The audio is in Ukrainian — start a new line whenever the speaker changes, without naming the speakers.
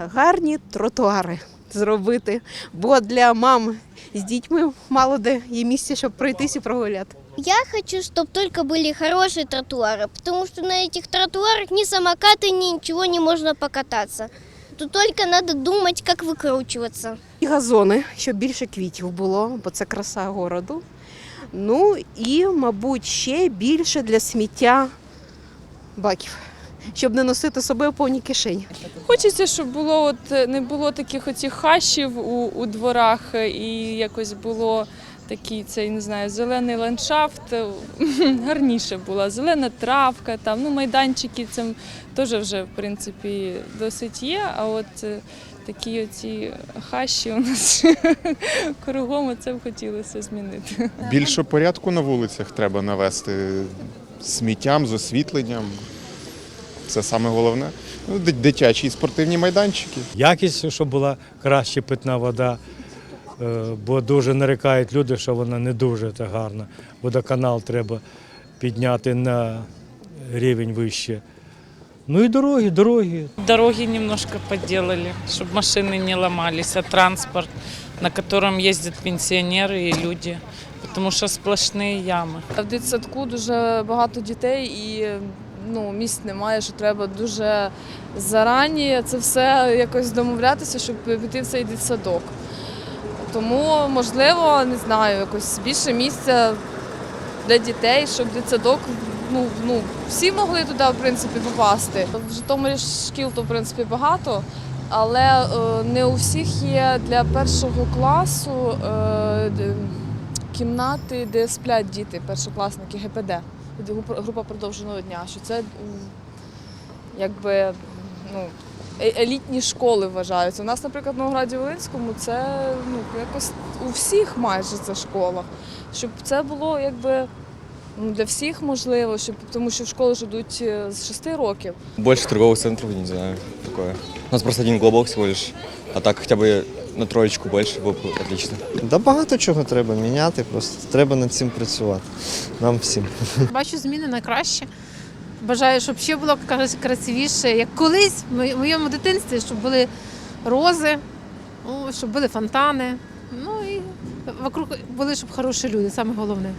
гарні тротуари зробити, бо для мам з дітьми мало де є місця, щоб пройтись і прогуляти.
Я хочу, чтобы только были хорошие тротуары, потому что на этих тротуарах ни самокаты, ни ничего не можно покататься. Тут только надо думать, как выкручиваться.
І газони, щоб більше квітів було, бо це краса городу. Ну і, мабуть, ще більше для сміття баків, щоб не носити собою повні кишені.
Хочеться, щоб було от е, не було таких оцих хащів у, у дворах е, і якось було такий цей, не знаю, зелений ландшафт. е, Гарніше була зелена травка, там ну майданчики це теж вже в принципі досить є. А от такі оці хащі у нас кругом це б хотілося змінити.
Більше порядку на вулицях треба навести сміттям, з освітленням. Це саме головне. Ну, ди- Дитячі і спортивні майданчики.
якість, щоб була краща питна вода, е, бо дуже нарікають люди, що вона не дуже та гарна. Водоканал треба підняти на рівень вище. Ну і дороги, дороги.
Дороги немножко подделали, чтобы машины не ломались, а транспорт, на котором ездят пенсионеры и люди, потому что сплошные ямы.
В дитсадку дуже багато дітей і ну, місць немає, що треба дуже зарані це все якось домовлятися, щоб піти в цей дитсадок. Тому, можливо, не знаю, якось більше місця для дітей, щоб дитсадок, ну, ну, всі могли туди, в принципі, попасти. В Житомирі шкіл то, в принципі, багато, але е, не у всіх є для першого класу е, кімнати, де сплять діти, першокласники ГПД, група- продовженого дня. Що це якби ну, е- елітні школи вважаються. У нас, наприклад, в Новограді Волинському це ну, якось у всіх майже це школах. Щоб це було якби. Ну, для всіх можливо, щоб тому що в школу ж йдуть е, з 6 років.
Больше торговых центров, не знаю, такое. У нас просто один глобок всего лишь. А так хотя бы на троечку больше было бы отлично.
Да багато чого треба міняти, просто треба над цим працювати. Нам всім.
Бачу зміни на краще. Бажаю, щоб ще було красивіше, як колись в моєму дитинстві, щоб були рози, ну, щоб були фонтани. Ну і вокруг були, щоб хороші люди, саме головне.